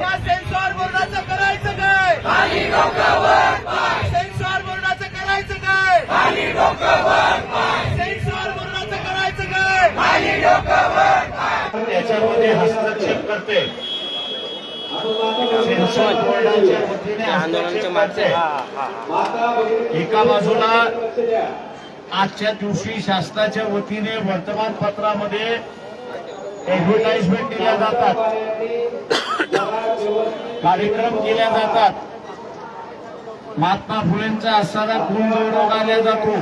या सेन्सॉर बोर्डाचं करायचं काय? सेन्सॉर बोर्डाचं करायचं काय? सेन्सॉर बोर्डाचं करायचं काय? त्याच्यामध्ये हस्तक्षेप करते. सेन्सॉर बोर्डाच्या वतीने आंदोलनाच्या हस्तक्षेप मागचे करते. हा हा. एका बाजूला आजच्या दिवशी शासनाच्या वतीने वर्तमानपत्रामध्ये ऍडव्हर्टाइजमेंट दिल्या जातात. कार्यक्रम केल्या जातात. महात्मा फुलेंचा असणारा गुण गौरव जातो.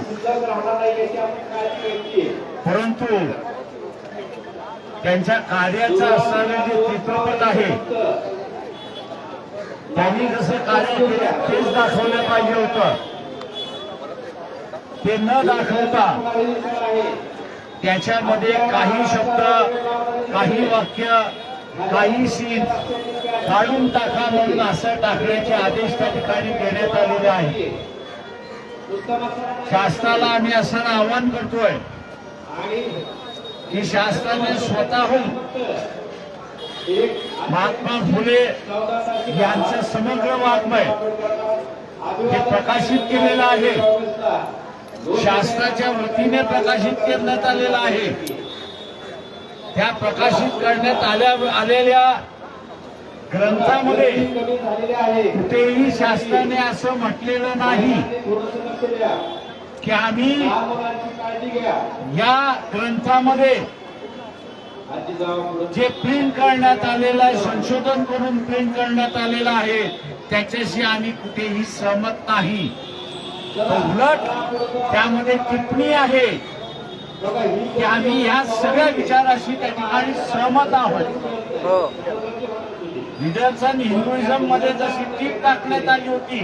परंतु त्यांच्या कार्याचं असणारं जे चित्रपट आहे त्यांनी जसं कार्य केलं तेच दाखवलं पाहिजे होतं. ते न दाखवता त्याच्यामध्ये काही शब्द काही वाक्य काही सीन काढून टाका म्हणून असं टाकण्याचे आदेश त्या ठिकाणी देण्यात आलेले आहे. शासनाला आम्ही असं आवाहन करतोय की शासनाने स्वतःहून महात्मा फुले यांचं समग्र वाङ्मय हे प्रकाशित केलेलं आहे. शास्त्राच्या वतीने प्रकाशित करण्यात आलेलं आहे. त्या प्रकाशित करण्यात आल्या आलेल्या ग्रंथामध्ये कुठेही शासनाने असं म्हटलेलं नाही की आम्ही या ग्रंथामध्ये जे प्रिंट करण्यात आलेलं आहे संशोधन करून प्रिंट करण्यात आलेलं आहे त्याच्याशी आम्ही कुठेही सहमत नाही. उलट त्यामध्ये टिप्पणी आहे की आम्ही ह्या सगळ्या विचाराशी त्या ठिकाणी सहमत आहोत. हो. निदर्शन हिंदुइझममध्ये जशी टीप टाकण्यात आली होती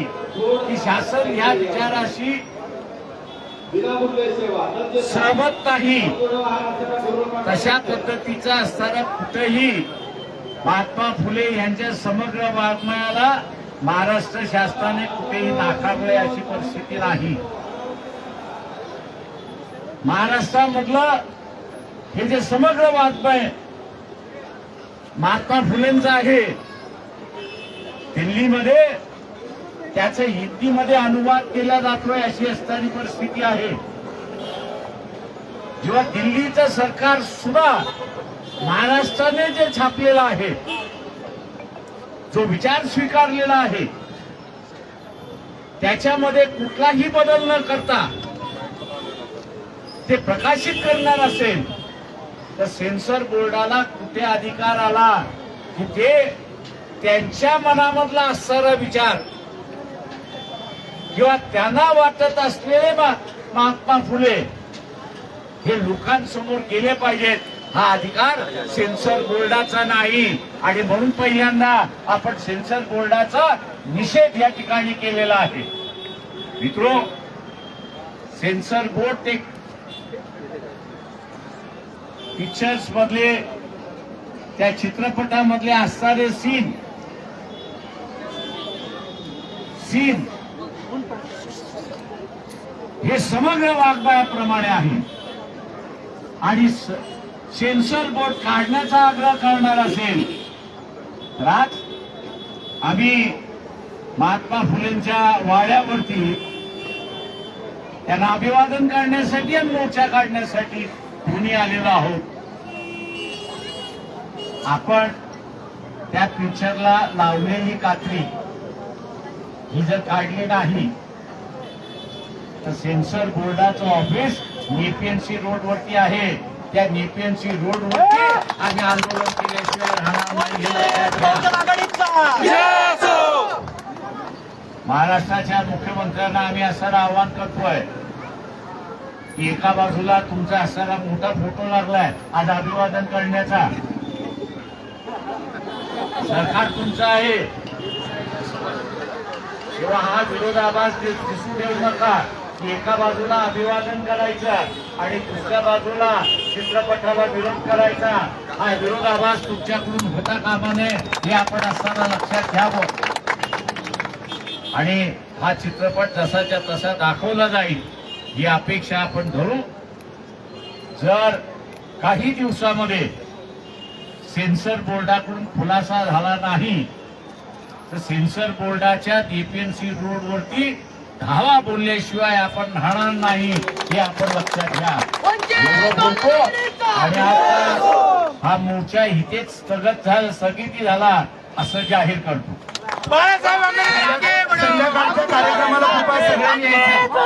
की शासन ह्या विचाराशी सहमत नाही. तशा पद्धतीचा असताना कुठेही महात्मा फुले यांच्या समग्र वाङ्मयाला महाराष्ट्र शासनाने कुठेही नाकारले अशी परिस्थिती नाही. महाराष्ट्रामधलं हे जे समग्र वाङ्मय महात्मा फुलेंचं आहे दिल्लीमध्ये त्याचं हिंदीमध्ये अनुवाद केला जातोय अशी असणारी परिस्थिती आहे. जेव्हा दिल्लीचं सरकार सुद्धा महाराष्ट्राने जे छापलेलं आहे जो विचार स्वीकारलेला आहे त्याच्यामध्ये कुठलाही बदल न करता ते प्रकाशित करणार असेल तर सेन्सर बोर्डाला कुठे अधिकार आला? की ते त्यांच्या मनामधला असणारा विचार किंवा त्यांना वाटत असलेले महात्मा फुले हे लोकांसमोर गेले पाहिजेत. हा अधिकार सेन्सर बोर्डाचा नाही. आणि म्हणून पहिल्यांदा आपण सेन्सर बोर्डाचा निषेध या ठिकाणी केलेला आहे. मित्रो सेन्सर बोर्ड ते पिक्चर्स मधले त्या चित्रपटामधले असणारे सीन सीन हे समग्र वाग्मयाप्रमाणे आहे. आणि सेन्सर बोर्ड काढण्याचा आग्रह करणार असेल तर आज आम्ही महात्मा फुलेंच्या वाड्यावरती त्यांना अभिवादन करण्यासाठी आणि मोर्चा काढण्यासाठी दोन्ही आलेलो आहोत. आपण त्या पिक्चरला लावलेली कात्री ही जर काढली नाही तर सेन्सर बोर्डाचं ऑफिस नेपीएनसी रोड वरती आहे. त्या नेपीएनसी रोड वरती आम्ही आंदोलन केल्याशिवाय राहणार हे. महाराष्ट्राच्या मुख्यमंत्र्यांना आम्ही असं आवाहन करतोय की एका बाजूला तुमचा असणारा मोठा फोटो लागलाय आज अभिवादन करण्याचा. सरकार तुमचं आहे. तेव्हा हा विरोधाभास दिसून दिसू देऊ नका की एका बाजूला अभिवादन करायचं आणि दुसऱ्या बाजूला चित्रपटाला विरोध करायचा हा विरोधाभास तुमच्याकडून होता कामा नये हे आपण असताना लक्षात घ्यावं. आणि हा चित्रपट जसाच्या तसा दाखवला जाईल. ही अपेक्षा आपण धरू. जर काही दिवसामध्ये सेन्सर बोर्डाकडून खुलासा झाला नाही तर सेन्सर बोर्डाच्या एपीएमसी रोडवरती धावा बोलल्याशिवाय आपण राहणार नाही हे आपण लक्षात घ्या. बोलतो. आणि आता हा मोर्चा इथेच स्थगत झाला स्थगिती झाला असं जाहीर करतो. बाळासाहेब आंबेडकर मागे संध्याकाळच्या कार्यक्रमाला कृपया सगळ्यांनी यायचं.